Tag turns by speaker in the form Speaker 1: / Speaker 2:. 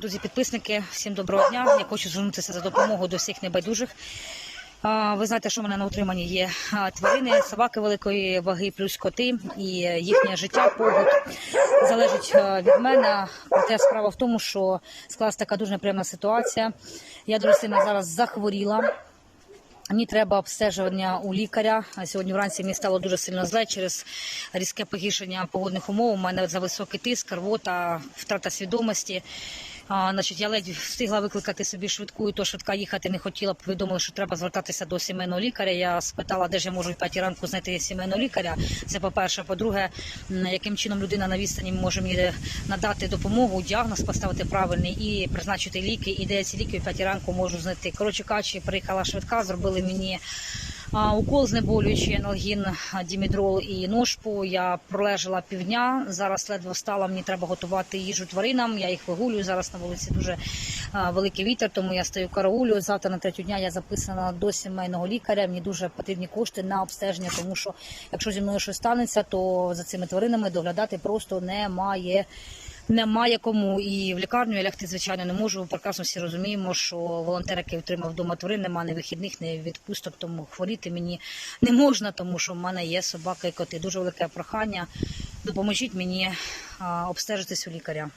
Speaker 1: Друзі, підписники, всім доброго дня. Я хочу звернутися за допомогою до всіх небайдужих. Ви знаєте, що в мене на утриманні є тварини, собаки великої ваги, плюс коти, і їхнє життя, побут залежить від мене. Проте справа в тому, що склалася така дуже неприємна ситуація. Я сильно зараз захворіла. Мені треба обстежування у лікаря. Сьогодні вранці мені стало дуже сильно зле через різке погіршення погодних умов. У мене за високий тиск, рвота, втрата свідомості. А, значить, я ледь встигла викликати собі швидку, і то швидка їхати не хотіла. Повідомили, що треба звертатися до сімейного лікаря. Я спитала, де ж я можу в п'ятій ранку знайти сімейного лікаря. Це по-перше. По-друге, яким чином людина на відстані може мені надати допомогу, діагноз поставити правильний і призначити ліки. І де я ці ліки в п'ятій ранку можу знайти. Коротше кажучи, приїхала швидка, зробили мені. Укол знеболюючий, аналгін, дімідрол і ножпу. Я пролежала півдня. Зараз ледве встала. Мені треба готувати їжу тваринам. Я їх вигулюю. Зараз на вулиці дуже великий вітер, тому я стою караулю. Завтра на третю дня я записана до сімейного лікаря. Мені дуже потрібні кошти на обстеження, тому що якщо зі мною щось станеться, то за цими тваринами доглядати просто немає. Немає кому і в лікарню лягти, звичайно, не можу. Прекрасно всі розуміємо, що волонтер, який отримав вдома тварин, немає ні вихідних, ні відпусток, тому хворіти мені не можна, тому що в мене є собака і коти. Дуже велике прохання. Допоможіть мені обстежитись у лікаря.